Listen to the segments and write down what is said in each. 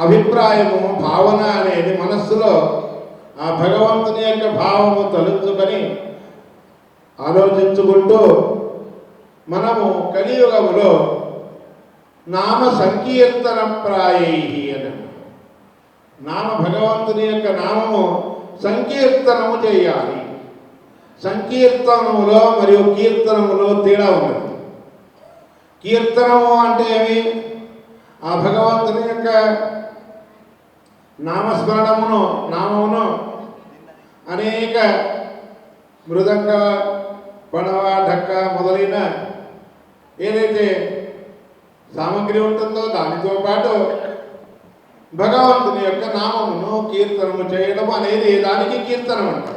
అభిప్రాయము భావన అనేది మనస్సులో ఆ భగవంతుని యొక్క భావము తలుచుకొని ఆలోచించుకుంటూ మనము కలియుగములో నామ సంకీర్తన ప్రాయై అని నామ భగవంతుని యొక్క నామము సంకీర్తనము చేయాలి. సంకీర్తనములో మరియు కీర్తనములో తేడా ఉన్నది కీర్తనము అంటే ఏమి? ఆ భగవంతుని యొక్క నామస్మరణమును నామమును అనేక మృదంగ పడవ ఢక్క మొదలైన ఏదైతే సామగ్రి ఉంటుందో దానితో పాటు భగవంతుని యొక్క నామమును కీర్తనము చేయడం అనేది దానికి కీర్తనం అంటారు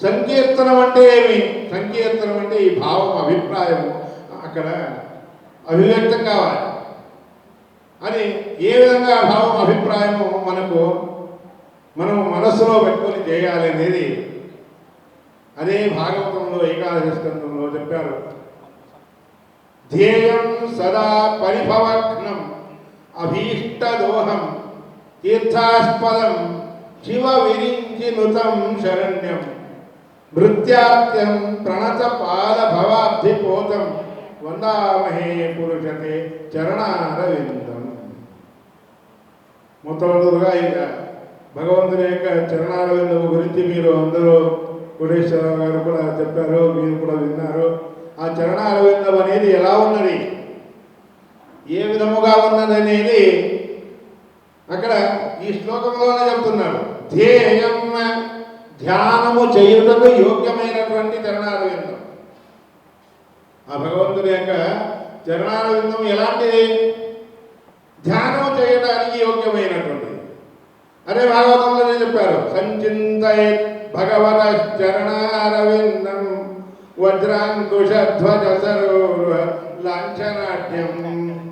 సంకీర్తనం అంటే ఏమి? సంకీర్తనం అంటే ఈ భావం అభిప్రాయం అక్కడ అభివ్యక్తం కావాలి. అని ఏ విధంగా భావం అభిప్రాయము మనకు మనం మనస్సులో పెట్టుకొని చేయాలి అనేది అదే భాగవతంలో ఏకాదశి స్కంధంలో చెప్పారు. ధ్యేయం సదా పరిభవఘ్నం అభీష్టదోహం తీర్థాస్పదం శివ విరించి నుతం శరణ్యం భృత్యాత్యం ప్రణత పాద భవాబ్ధిపోతం వందామహే పురుషతే చరణారవిందం. మొట్టమొదటిగా ఇక భగవంతుని యొక్క చరణారవిందం గురించి మీరు అందరూ కోటేశ్వరరావు గారు కూడా చెప్పారు మీరు కూడా విన్నారు. ఆ చరణారవిందం అనేది ఎలా ఉన్నది? ఏ విధముగా ఉన్నది అనేది అక్కడ ఈ శ్లోకంలోనే చెప్తున్నాడు. ధ్యేయం ధ్యానము చేయుటకు యోగ్యమైనటువంటి చరణారవిందం. ఆ భగవంతుని యొక్క చరణారవిందం ఎలాంటిది? ధ్యానం చేయడానికి యోగ్యమైనటువంటిది అదే భాగవతంలోనే చెప్పారు సంచింతయ భగవత చరణారవిందం వజ్రాంకుశ ధ్వజ సరోర లాంఛనాట్యం